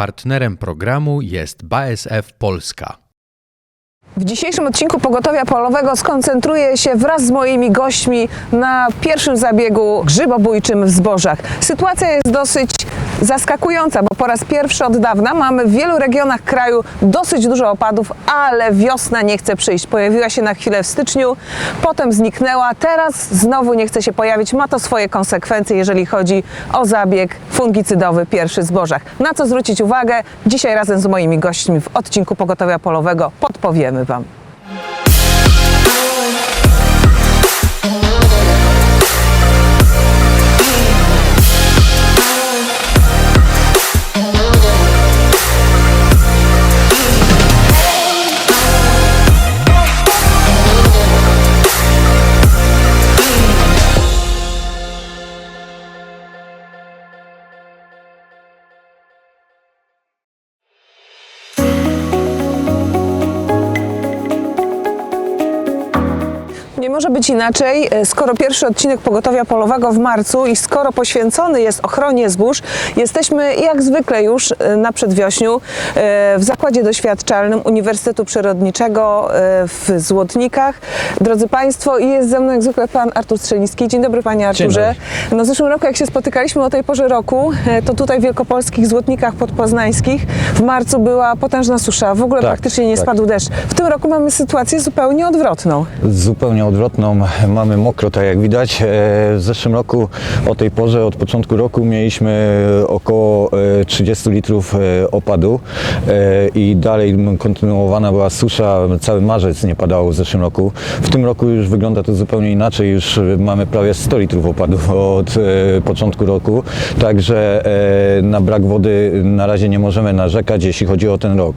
Partnerem programu jest BASF Polska. W dzisiejszym odcinku Pogotowia Polowego skoncentruję się wraz z moimi gośćmi na pierwszym zabiegu grzybobójczym w zbożach. Sytuacja jest dosyć zaskakująca, bo po raz pierwszy od dawna mamy w wielu regionach kraju dosyć dużo opadów, ale wiosna nie chce przyjść. Pojawiła się na chwilę w styczniu, potem zniknęła, teraz znowu nie chce się pojawić. Ma to swoje konsekwencje, jeżeli chodzi o zabieg fungicydowy pierwszy w zbożach. Na co zwrócić uwagę? Dzisiaj razem z moimi gośćmi w odcinku Pogotowia Polowego podpowiemy там. Może być inaczej, e, skoro pierwszy odcinek Pogotowia Polowego w marcu i skoro poświęcony jest ochronie zbóż, jesteśmy jak zwykle już e, na przedwiośniu e, w Zakładzie Doświadczalnym Uniwersytetu Przyrodniczego w Złotnikach. Drodzy Państwo, jest ze mną jak zwykle Pan Artur Strzeliński. Dzień dobry Panie Arturze. No w zeszłym roku jak się spotykaliśmy o tej porze roku, to tutaj w wielkopolskich Złotnikach podpoznańskich w marcu była potężna susza, w ogóle Tak, praktycznie nie tak. spadł deszcz. W tym roku mamy sytuację zupełnie odwrotną. zupełnie odwrotną. Mamy mokro, tak jak widać. E, W zeszłym roku o tej porze, od początku roku mieliśmy około e, 30 litrów e, opadu e, i dalej kontynuowana była susza. Cały marzec nie padało w zeszłym roku. W tym roku już wygląda to zupełnie inaczej. Już mamy prawie 100 litrów opadu od początku roku. Także na brak wody na razie nie możemy narzekać, jeśli chodzi o ten rok.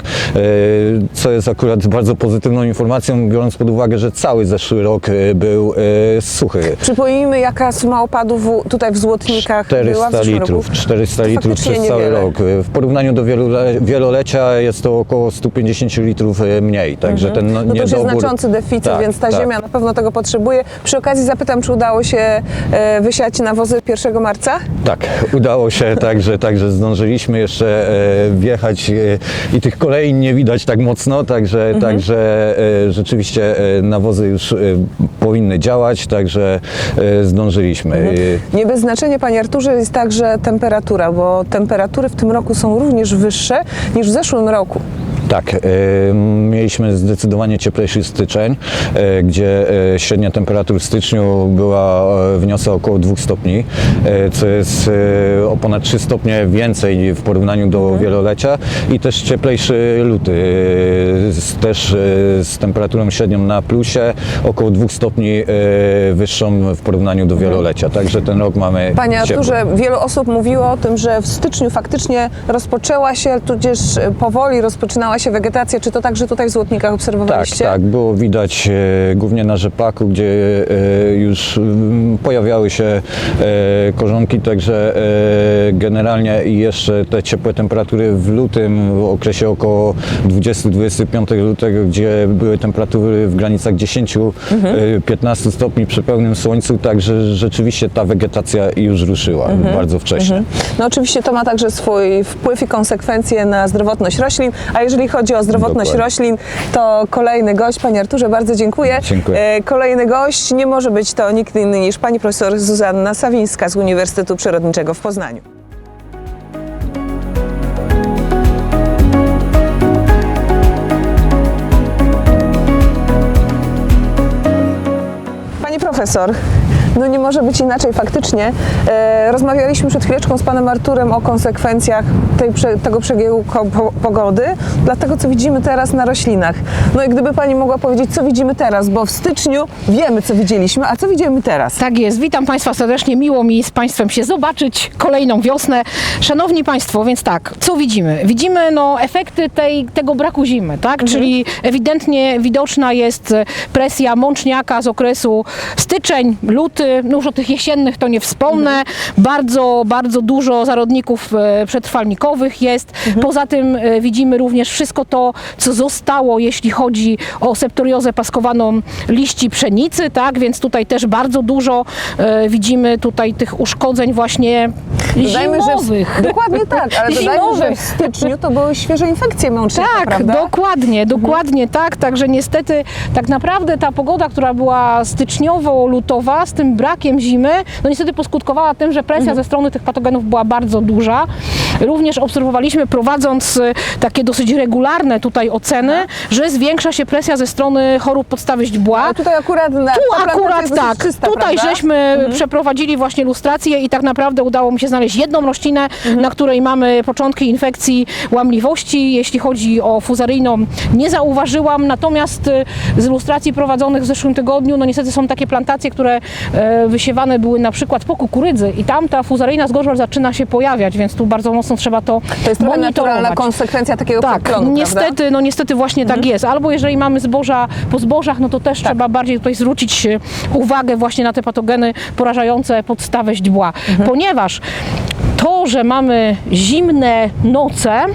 Co jest akurat bardzo pozytywną informacją, biorąc pod uwagę, że cały zeszły rok był e, suchy. Przypomnijmy, jaka suma opadów tutaj w Złotnikach była w 400 zeszłym litrów, roku. 400 litrów przez cały niewiele. rok. W porównaniu do wielole, wielolecia jest to około 150 litrów e, mniej, także ten no, No to już jest niedobór... znaczący deficyt, Tak, więc ta tak. ziemia na pewno tego potrzebuje. Przy okazji zapytam, czy udało się e, wysiać nawozy 1 marca? Tak, udało się, także, także zdążyliśmy jeszcze wjechać i tych kolei nie widać tak mocno, także, Mhm. także rzeczywiście nawozy już powinny działać, także e, zdążyliśmy. Mhm. Nie bez znaczenia, Panie Arturze, jest także temperatura, bo temperatury w tym roku są również wyższe niż w zeszłym roku. Tak, e, mieliśmy zdecydowanie cieplejszy styczeń, e, gdzie e, średnia temperatura w styczniu była, wyniosła około 2 stopni, co jest o ponad 3 stopnie więcej w porównaniu do wielolecia i też cieplejszy luty, też z temperaturą średnią na plusie, około 2 stopni wyższą w porównaniu do wielolecia, także ten rok mamy Panie ciepły. Arturze, wielu osób mówiło o tym, że w styczniu faktycznie rozpoczęła się, tudzież powoli rozpoczynała się wegetacja. Czy to także tutaj w Złotnikach Tak, obserwowaliście? tak, było widać e, głównie na rzepaku, gdzie e, już mm, pojawiały się e, korzonki, także e, generalnie i jeszcze te ciepłe temperatury w lutym, w okresie około 20-25 lutego, gdzie były temperatury w granicach 10-15 stopni przy pełnym słońcu, także rzeczywiście ta wegetacja już ruszyła bardzo wcześnie. No oczywiście to ma także swój wpływ i konsekwencje na zdrowotność roślin, a jeżeli chodzi o zdrowotność Dokładnie. roślin, to kolejny gość, Panie Arturze, bardzo dziękuję. Dziękuję. E, Kolejny gość nie może być to nikt inny niż Pani profesor Zuzanna Sawińska z Uniwersytetu Przyrodniczego w Poznaniu. Pani profesor, no nie może być inaczej faktycznie. E, rozmawialiśmy przed chwileczką z panem Arturem o konsekwencjach tej, tego po, pogody, dlatego co widzimy teraz na roślinach. No i gdyby pani mogła powiedzieć, co widzimy teraz, bo w styczniu wiemy, co widzieliśmy, a co widzimy teraz? Tak jest, witam Państwa serdecznie, miło mi z Państwem się zobaczyć kolejną wiosnę. Szanowni Państwo, więc tak, co widzimy? Widzimy no, efekty tej, tego braku zimy, tak? Czyli ewidentnie widoczna jest presja mączniaka z okresu styczeń, luty, no już o tych jesiennych to nie wspomnę. Bardzo, bardzo dużo zarodników e, przetrwalnikowych jest. Poza tym e, widzimy również wszystko to, co zostało, jeśli chodzi o septoriozę paskowaną liści pszenicy, tak? Więc tutaj też bardzo dużo e, widzimy tutaj tych uszkodzeń właśnie Dodajmy, że zimowych. w, dokładnie tak, ale dodajmy, że w styczniu to były świeże infekcje mącznika, Tak, prawda? dokładnie, dokładnie tak. Także niestety tak naprawdę ta pogoda, która była styczniowo-lutowa z tym brakiem zimy, no niestety poskutkowała tym, że presja ze strony tych patogenów była bardzo duża. Również obserwowaliśmy prowadząc e, takie dosyć regularne tutaj oceny, że zwiększa się presja ze strony chorób podstawy źdźbła. Ale tutaj akurat na Tu akurat tak. czysta, Tutaj prawda? Mhm. żeśmy przeprowadzili właśnie lustrację i tak naprawdę udało mi się znaleźć jedną roślinę, Mhm. na której mamy początki infekcji łamliwości. Jeśli chodzi o fuzaryjną, nie zauważyłam. Natomiast y, z lustracji prowadzonych w zeszłym tygodniu, no niestety są takie plantacje, które e, wysiewane były na przykład po kukurydzy i tam ta fuzaryjna zgorzel zaczyna się pojawiać, więc tu bardzo mocno trzeba to To jest trochę naturalna konsekwencja takiego Tak, niestety, prawda? no niestety właśnie tak jest. Albo jeżeli mamy zboża po zbożach, no to też trzeba bardziej tutaj zwrócić e, uwagę właśnie na te patogeny porażające podstawę źdźbła. Ponieważ to, że mamy zimne noce,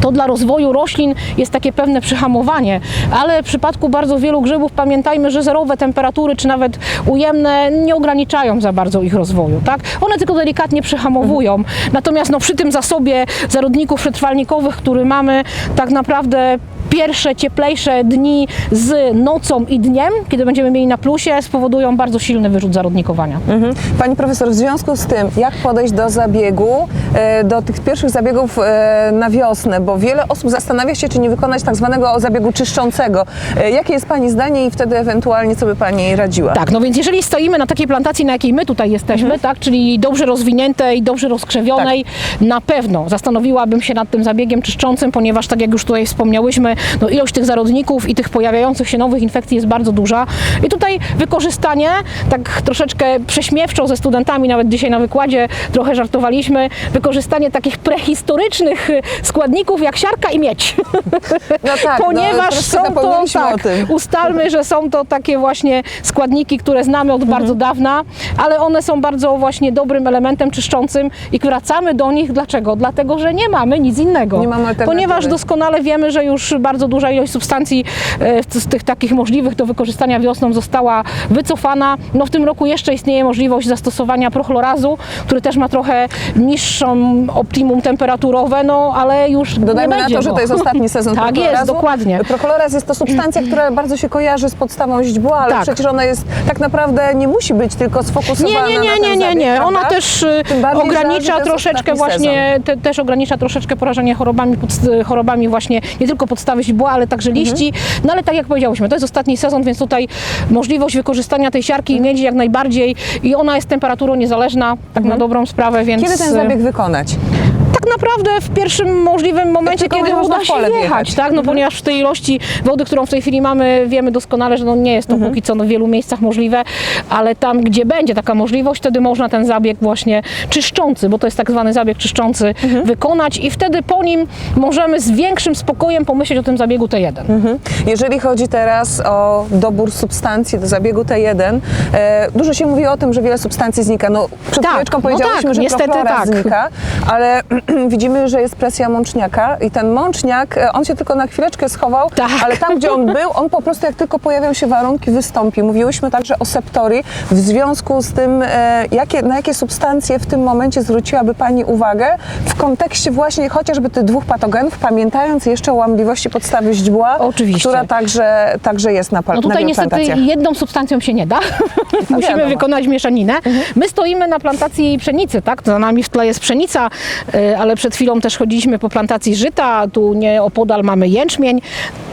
to dla rozwoju roślin jest takie pewne przyhamowanie, ale w przypadku bardzo wielu grzybów pamiętajmy, że zerowe temperatury czy nawet ujemne nie ograniczają za bardzo ich rozwoju, tak? One tylko delikatnie przyhamowują. Natomiast no, przy tym zasobie zarodników przetrwalnikowych, który mamy, tak naprawdę pierwsze cieplejsze dni z nocą i dniem, kiedy będziemy mieli na plusie, spowodują bardzo silny wyrzut zarodnikowania. Mhm. Pani profesor, w związku z tym, jak podejść do zabiegu, e, do tych pierwszych zabiegów e, na wiosnę, bo wiele osób zastanawia się, czy nie wykonać tak zwanego zabiegu czyszczącego. E, Jakie jest Pani zdanie i wtedy ewentualnie co by Pani radziła? Tak, no więc jeżeli stoimy na takiej plantacji, na jakiej my tutaj jesteśmy, tak, czyli dobrze rozwiniętej, dobrze rozkrzewionej, na pewno zastanowiłabym się nad tym zabiegiem czyszczącym, ponieważ tak jak już tutaj wspomniałyśmy, no ilość tych zarodników i tych pojawiających się nowych infekcji jest bardzo duża. I tutaj wykorzystanie, tak troszeczkę prześmiewczo ze studentami, nawet dzisiaj na wykładzie trochę żartowaliśmy, wykorzystanie takich prehistorycznych y, składników jak siarka i miedź. No tak, no, ponieważ troszkę są to, tak, ustalmy, że są to takie właśnie składniki, które znamy od bardzo dawna, ale one są bardzo właśnie dobrym elementem czyszczącym i wracamy do nich. Dlaczego? Dlatego, że nie mamy nic innego. Nie mamy. Ponieważ doskonale wiemy, że już bardzo duża ilość substancji e, z tych takich możliwych do wykorzystania wiosną została wycofana. No w tym roku jeszcze istnieje możliwość zastosowania prochlorazu, który też ma trochę niższą optimum temperaturowe, no ale już Dodajmy nie na to, że go. to jest ostatni sezon Tak jest, dokładnie. Prochloraz jest to substancja, która bardzo się kojarzy z podstawą źdźbła, ale Tak. przecież ona jest tak naprawdę nie musi być tylko sfokusowana Nie, nie, na nie, ten nie, nie, nie. Ona też y, ogranicza troszeczkę właśnie, te, też ogranicza troszeczkę porażenie chorobami, podst- chorobami właśnie nie tylko podstawy źdźbła, ale także Mhm. liści. No ale tak jak powiedziałyśmy, to jest ostatni sezon, więc tutaj możliwość wykorzystania tej siarki i miedzi jak najbardziej i ona jest temperaturą niezależna, tak na dobrą sprawę, więc Mhm. Kiedy ten zabieg wykonać? Tak naprawdę w pierwszym możliwym momencie, tylko kiedy uda się wjechać. Mhm. tak? No ponieważ w tej ilości wody, którą w tej chwili mamy, wiemy doskonale, że no nie jest to Mhm. póki co no w wielu miejscach możliwe, ale tam, gdzie będzie taka możliwość, wtedy można ten zabieg właśnie czyszczący, bo to jest tak zwany zabieg czyszczący, Mhm. wykonać i wtedy po nim możemy z większym spokojem pomyśleć o tym zabiegu T1. Mhm. Jeżeli chodzi teraz o dobór substancji do zabiegu T1, e, dużo się mówi o tym, że wiele substancji znika. No, przed Tak, chwileczką no powiedziałyśmy, tak, że niestety tak. znika, ale widzimy, że jest presja mączniaka i ten mączniak, e, on się tylko na chwileczkę schował, Tak. ale tam, gdzie on był, on po prostu jak tylko pojawią się warunki, wystąpi. Mówiłyśmy także o septorii w związku z tym, e, jakie, na jakie substancje w tym momencie zwróciłaby Pani uwagę w kontekście właśnie chociażby tych dwóch patogenów, pamiętając jeszcze o łamliwości podstawy źdźbła, Oczywiście. która także, także jest na, No tutaj na niestety jedną substancją się nie da. Musimy wiadomo. wykonać mieszaninę. My stoimy na plantacji pszenicy, tak? Za nami w tle jest pszenica, y, ale przed chwilą też chodziliśmy po plantacji żyta. Tu nieopodal mamy jęczmień.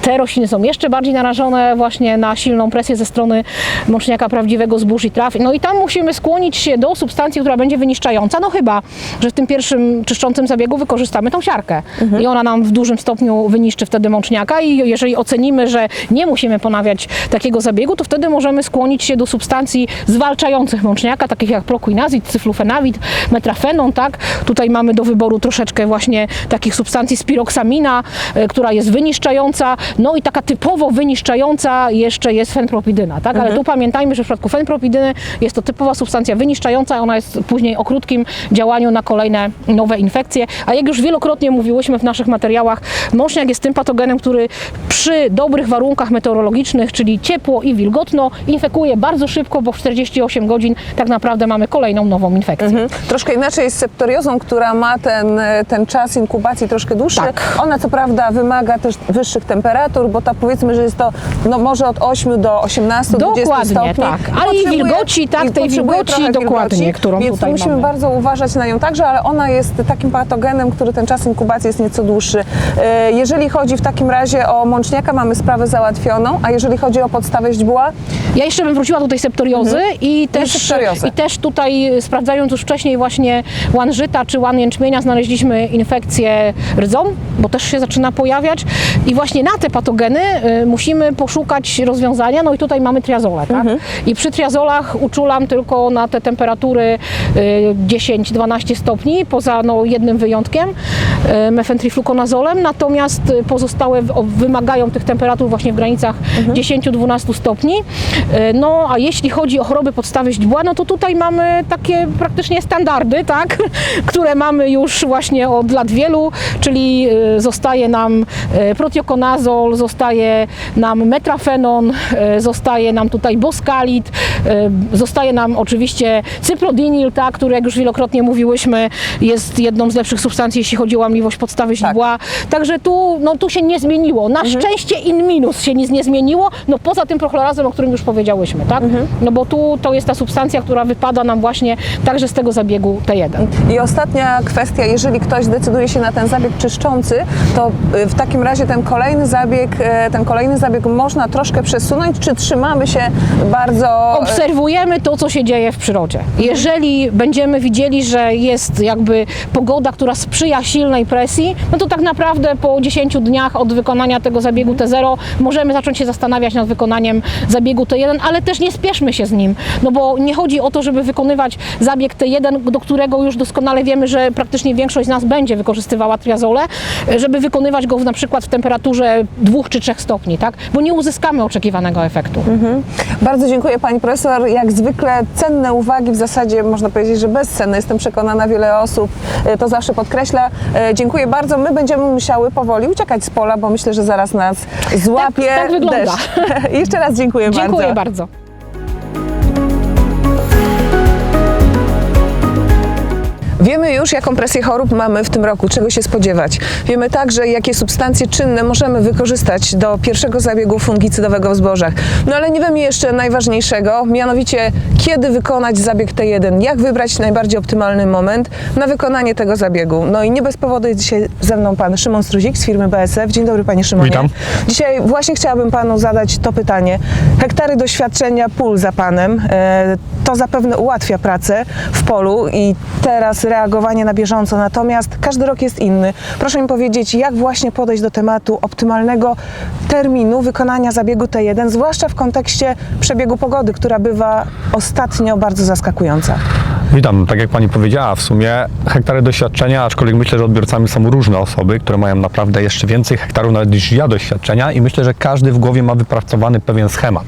Te rośliny są jeszcze bardziej narażone właśnie na silną presję ze strony mączniaka prawdziwego zbóż i traw. No i tam musimy skłonić się do substancji, która będzie wyniszczająca. No chyba, że w tym pierwszym czyszczącym zabiegu wykorzystamy tą siarkę. I ona nam w dużym stopniu wyniszczy wtedy mączniaka i jeżeli ocenimy, że nie musimy ponawiać takiego zabiegu, to wtedy możemy skłonić się do substancji zwalczających mączniaka, takich jak proquinazid, cyflufenawid, metrafenon, tak? Tutaj mamy do wyboru troszeczkę właśnie takich substancji spiroksamina, e, która jest wyniszczająca, no i taka typowo wyniszczająca jeszcze jest fenpropidyna, tak? Ale tu pamiętajmy, że w przypadku fenpropidyny jest to typowa substancja wyniszczająca, ona jest później o krótkim działaniu na kolejne nowe infekcje, a jak już wielokrotnie mówiłyśmy w naszych materiałach, mączniak jest tym patogenem, który przy dobrych warunkach meteorologicznych, czyli ciepło i wilgotno, infekuje bardzo szybko, bo w 48 godzin tak naprawdę mamy kolejną nową infekcję. Mhm. Troszkę inaczej jest z septoriozą, która ma ten, ten czas inkubacji troszkę dłuższy. Tak. Ona co prawda wymaga też wyższych temperatur, bo to powiedzmy, że jest to no, może od 8 do 18, 20 Dokładnie, stopni. tak. Ale i wilgoci, tak, i tej wilgoci dokładnie, wilgoci, którą Więc tutaj musimy mamy. bardzo uważać na nią także, ale ona jest takim patogenem, który ten czas inkubacji jest nieco dłuższy. E, Jeżeli chodzi w takim razie o mączniaka, mamy sprawę załatwioną, a jeżeli chodzi o podstawę źdźbła, Ja jeszcze bym wróciła do tej septoriozy i, też, septoriozę. i też tutaj sprawdzając już wcześniej właśnie łan żyta czy łan jęczmienia znaleźliśmy infekcję rdzą, bo też się zaczyna pojawiać. I właśnie na te patogeny y, musimy poszukać rozwiązania, no i tutaj mamy triazolę, tak? I przy triazolach uczulam tylko na te temperatury y, 10-12 stopni, poza no, jednym wyjątkiem, y, mefentriflukonazolem, natomiast y, pozostałe wymagają tych temperatur właśnie w granicach 10-12 stopni. No a jeśli chodzi o choroby podstawy źdźbła, no to tutaj mamy takie praktycznie standardy, tak, które mamy już właśnie od lat wielu, czyli e, zostaje nam e, protiokonazol, zostaje nam metrafenon, e, zostaje nam tutaj boskalit, zostaje nam oczywiście cyprodinil, tak, który jak już wielokrotnie mówiłyśmy, jest jedną z lepszych substancji, jeśli chodzi o łamliwość podstawy źdźbła. Także tu, no, tu się nie zmieniło. Na szczęście in minus się nic nie zmieniło, no poza tym prochlorazem, o którym już powiedziałyśmy, tak? No bo tu to jest ta substancja, która wypada nam właśnie także z tego zabiegu T1. I ostatnia kwestia, jeżeli ktoś decyduje się na ten zabieg czyszczący, to y, w takim razie ten kolejny zabieg, y, ten kolejny zabieg można troszkę przesunąć, czy trzymamy się bardzo... Obserwujemy to, co się dzieje w przyrodzie. Jeżeli będziemy widzieli, że jest jakby pogoda, która sprzyja silnej presji, no to tak naprawdę po 10 dniach od wykonania tego zabiegu T0 możemy zacząć się zastanawiać nad wykonaniem zabiegu T1, ale też nie spieszmy się z nim, no bo nie chodzi o to, żeby wykonywać zabieg T1, do którego już doskonale wiemy, że praktycznie większość z nas będzie wykorzystywała triazolę, żeby wykonywać go w, na przykład w temperaturze 2 czy 3 stopni, tak? Bo nie uzyskamy oczekiwanego efektu. Bardzo dziękuję Pani Profesor. Jak zwykle cenne uwagi, w zasadzie można powiedzieć, że bezcenne. Jestem przekonana, wiele osób y, to zawsze podkreśla. Y, Dziękuję bardzo. My będziemy musiały powoli uciekać z pola, bo myślę, że zaraz nas złapie tak wygląda. deszcz. Jeszcze raz dziękuję, Dziękuję bardzo. bardzo. Wiemy już, jaką presję chorób mamy w tym roku, czego się spodziewać. Wiemy także, jakie substancje czynne możemy wykorzystać do pierwszego zabiegu fungicydowego w zbożach. No ale nie wiemy jeszcze najważniejszego, mianowicie kiedy wykonać zabieg T1, jak wybrać najbardziej optymalny moment na wykonanie tego zabiegu. No i nie bez powodu jest dzisiaj ze mną pan Szymon Struzik z firmy BSF. Dzień dobry panie Szymonie. Witam. Dzisiaj właśnie chciałabym panu zadać to pytanie. Hektary doświadczenia pól za panem, e, to zapewne ułatwia pracę w polu i teraz reagowanie na bieżąco, natomiast każdy rok jest inny. Proszę mi powiedzieć, jak właśnie podejść do tematu optymalnego terminu wykonania zabiegu T1, zwłaszcza w kontekście przebiegu pogody, która bywa ostatnio bardzo zaskakująca. Witam, tak jak Pani powiedziała, w sumie hektary doświadczenia, aczkolwiek myślę, że odbiorcami są różne osoby, które mają naprawdę jeszcze więcej hektarów nawet niż ja doświadczenia i myślę, że każdy w głowie ma wypracowany pewien schemat.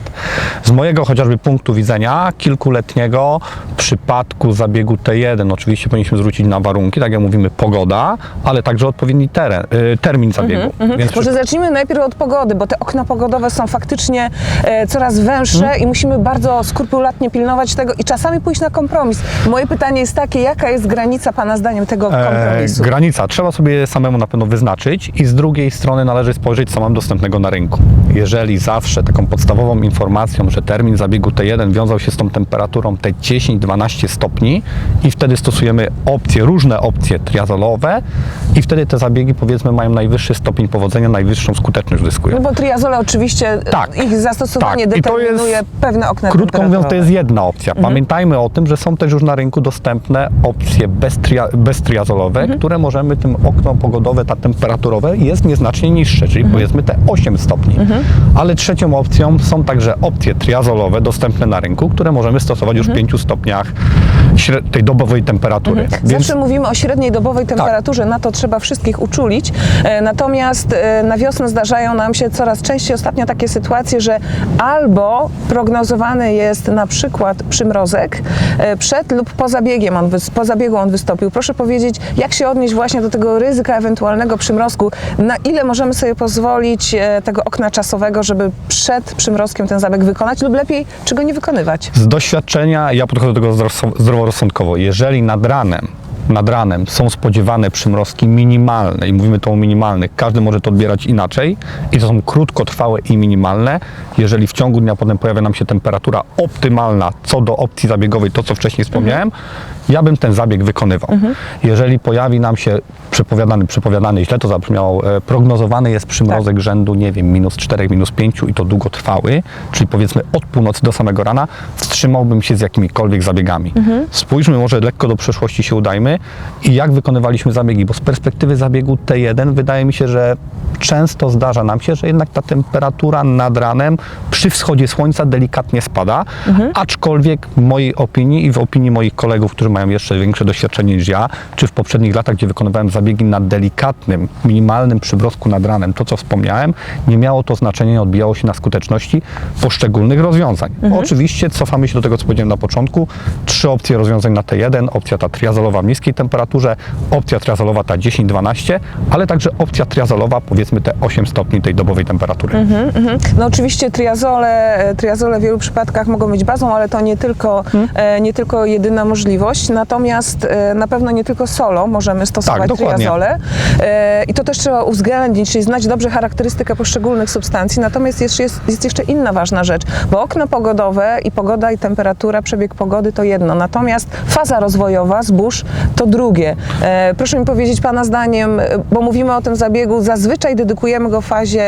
Z mojego chociażby punktu widzenia kilkuletniego w przypadku zabiegu T1 oczywiście powinniśmy zwrócić na warunki, tak jak mówimy pogoda, ale także odpowiedni teren, y, termin zabiegu. Więc Może zacznijmy najpierw od pogody, bo te okna pogodowe są faktycznie e, coraz węższe Mhm. i musimy bardzo skrupulatnie pilnować tego i czasami pójść na kompromis. Moje pytanie jest takie, jaka jest granica Pana zdaniem tego kompromisu? E, granica trzeba sobie samemu na pewno wyznaczyć i z drugiej strony należy spojrzeć, co mam dostępnego na rynku. Jeżeli zawsze taką podstawową informacją, że termin zabiegu T1 wiązał się z tą temperaturą te 10-12 stopni i wtedy stosujemy opcje, różne opcje triazolowe i wtedy te zabiegi powiedzmy mają najwyższy stopień powodzenia, najwyższą skuteczność uzyskują. No bo triazole oczywiście, Tak. ich zastosowanie Tak. To jest- determinuje pewne okna Krótko mówiąc, to jest jedna opcja. Pamiętajmy o tym, że są też już na rynku dostępne opcje beztria- beztriazolowe, które możemy tym okno pogodowe, ta temperaturowe jest nieznacznie niższe, czyli powiedzmy te 8 stopni. Ale trzecią opcją są także opcje triazolowe dostępne na rynku, które możemy stosować już w 5 stopniach śre- tej dobowej temperatury. Więc Zawsze mówimy o średniej dobowej temperaturze, na to trzeba wszystkich uczulić. E, Natomiast e, na wiosnę zdarzają nam się coraz częściej ostatnio takie sytuacje, że albo prognozowany jest na przykład przymrozek e, przed lub po zabiegiem, on, po zabiegu on wystąpił. Proszę powiedzieć, jak się odnieść właśnie do tego ryzyka ewentualnego przymrozku? Na ile możemy sobie pozwolić tego okna czasowego, żeby przed przymrozkiem ten zabieg wykonać lub lepiej, czy go nie wykonywać? Z doświadczenia ja podchodzę do tego zdrowo- zdroworozsądkowo. Jeżeli nad ranem, nad ranem są spodziewane przymrozki minimalne i mówimy tu o minimalnych, każdy może to odbierać inaczej i to są krótkotrwałe i minimalne. Jeżeli w ciągu dnia potem pojawia nam się temperatura optymalna co do opcji zabiegowej, to co wcześniej wspomniałem, ja bym ten zabieg wykonywał. Jeżeli pojawi nam się przepowiadany, przepowiadany, źle to zabrzmiało, e, prognozowany jest przymrozek rzędu, nie wiem, minus 4, minus 5 i to długotrwały, czyli powiedzmy od północy do samego rana, wstrzymałbym się z jakimikolwiek zabiegami. Spójrzmy może lekko do przeszłości się udajmy i jak wykonywaliśmy zabiegi, bo z perspektywy zabiegu T1 wydaje mi się, że często zdarza nam się, że jednak ta temperatura nad ranem przy wschodzie słońca delikatnie spada, aczkolwiek w mojej opinii i w opinii moich kolegów, którzy mają jeszcze większe doświadczenie niż ja, czy w poprzednich latach, gdzie wykonywałem zabiegi na delikatnym, minimalnym przybrodku nad ranem, to co wspomniałem, nie miało to znaczenia, nie odbijało się na skuteczności poszczególnych rozwiązań. Oczywiście cofamy się do tego, co powiedziałem na początku. Trzy opcje rozwiązań na T1, opcja ta triazolowa w niskiej temperaturze, opcja triazolowa ta 10-12, ale także opcja triazolowa powiedzmy te 8 stopni tej dobowej temperatury. No oczywiście triazole, e, triazole w wielu przypadkach mogą być bazą, ale to nie tylko, e, nie tylko jedyna możliwość. Natomiast e, na pewno nie tylko solo możemy stosować Tak, triazole. E, I to też trzeba uwzględnić, czyli znać dobrze charakterystykę poszczególnych substancji. Natomiast jest, jest, jest jeszcze inna ważna rzecz, bo okno pogodowe i pogoda i temperatura, przebieg pogody to jedno. Natomiast faza rozwojowa zbóż to drugie. E, proszę mi powiedzieć Pana zdaniem, e, bo mówimy o tym zabiegu, zazwyczaj dedykujemy go fazie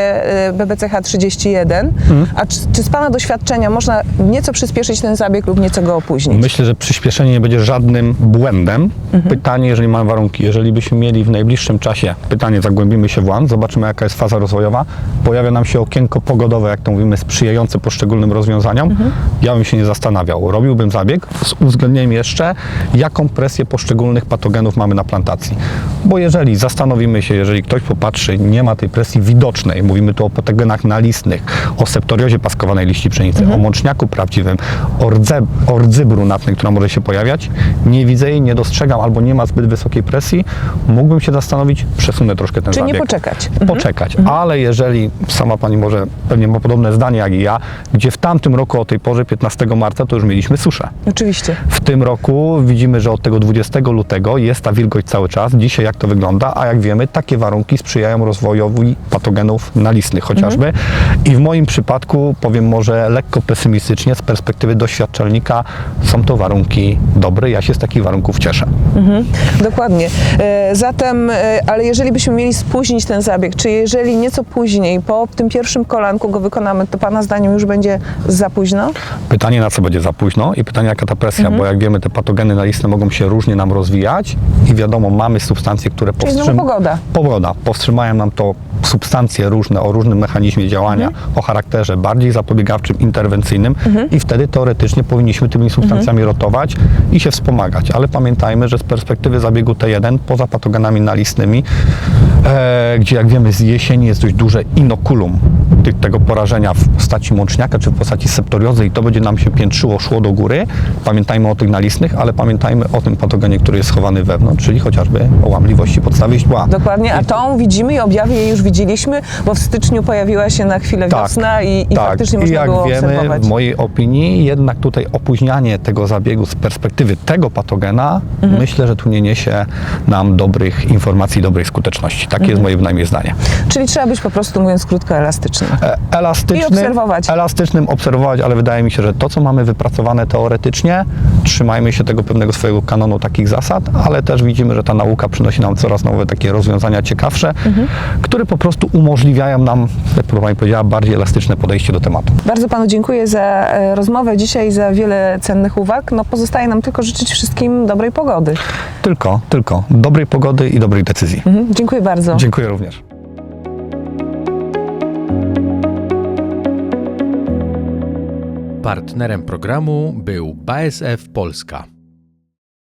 e, BBCH 31, a czy, czy z Pana doświadczenia można nieco przyspieszyć ten zabieg lub nieco go opóźnić? Myślę, że przyspieszenie nie będzie żadnym błędem. Pytanie, jeżeli mamy warunki, jeżeli byśmy mieli w najbliższym czasie, pytanie, zagłębimy się w łan, zobaczymy jaka jest faza rozwojowa, pojawia nam się okienko pogodowe, jak to mówimy, sprzyjające poszczególnym rozwiązaniom, ja bym się nie zastanawiał. Robiłbym zabieg z uwzględnieniem jeszcze, jaką presję poszczególnych patogenów mamy na plantacji. Bo jeżeli zastanowimy się, jeżeli ktoś popatrzy, nie ma tej presji widocznej, mówimy tu o patogenach nalistnych, o septoriozie paskowanej liści pszenicy, o mączniaku prawdziwym, o, rdze, o rdzy brunatnej, która może się pojawiać, nie widzę jej, nie dostrzegam albo nie ma zbyt wysokiej presji, mógłbym się zastanowić, przesunę troszkę ten Czyli nie zabieg. poczekać. Poczekać. Ale jeżeli sama pani może pewnie ma podobne zdanie jak i ja, gdzie w tamtym roku o tej porze, 15 marca, to już mieliśmy suszę. Oczywiście. W tym roku widzimy, że od tego 20 lutego jest ta wilgoć cały czas. Dzisiaj jak to wygląda, a jak wiemy, takie warunki sprzyjają rozwojowi patogenów nalistnych chociażby. I w moim przypadku, powiem może lekko pesymistycznie, z perspektywy doświadczalnika, są to warunki dobre. Ja się z takich warunków cieszę. Dokładnie. E, Zatem, e, ale jeżeli byśmy mieli spóźnić ten zabieg, czy jeżeli nieco później, po tym pierwszym kolanku go wykonamy, to Pana zdaniem już będzie za późno? Pytanie, na co będzie za późno i pytanie, jaka ta presja, Mhm. bo jak wiemy, te patogeny nalistne mogą się różnie nam rozwijać i wiadomo, mamy substancje, które znowu pogoda. Pogoda. Powstrzymają nam to substancje różne o różnym mechanizmie działania, Mhm. o charakterze bardziej zapobiegawczym, interwencyjnym i wtedy teoretycznie powinniśmy tymi substancjami Mhm. rotować i się wspomagać. Ale pamiętajmy, że z perspektywy zabiegu T1, poza patogenami nalistnymi, e, gdzie jak wiemy z jesieni jest dość duże inokulum tego porażenia w postaci mączniaka czy w postaci septoriozy i to będzie nam się piętrzyło, szło do góry. Pamiętajmy o tych nalistnych, ale pamiętajmy o tym patogenie, który jest schowany wewnątrz, czyli chociażby o łamliwości podstawy źdźbła. Dokładnie, a tą widzimy i objawy jej już widzieliśmy, bo w styczniu pojawiła się na chwilę wiosna i, i tak. faktycznie I można jak było wiemy, obserwować. w mojej opinii, jednak tutaj opóźnianie tego zabiegu z perspektywy tego patogena, Mhm. myślę, że tu nie niesie nam dobrych informacji, dobrej skuteczności. Takie Mhm. jest moje bynajmniej zdanie. Czyli trzeba być po prostu, mówiąc krótko, elastycznym. E, Elastyczny, I obserwować. Elastycznym obserwować, ale wydaje mi się, że to, co mamy wypracowane teoretycznie, trzymajmy się tego pewnego swojego kanonu takich zasad, ale też widzimy, że ta nauka przynosi nam coraz nowe takie rozwiązania ciekawsze, Mhm. które po prostu umożliwiają nam, jak Pani powiedziała, bardziej elastyczne podejście do tematu. Bardzo Panu dziękuję za e, rozmowę dzisiaj, za wiele cennych uwag. No pozostaje nam tylko życzyć wszystkim dobrej pogody. Tylko, tylko dobrej pogody i dobrych decyzji. Mhm. Dziękuję bardzo. Dziękuję również. Partnerem programu był BASF Polska.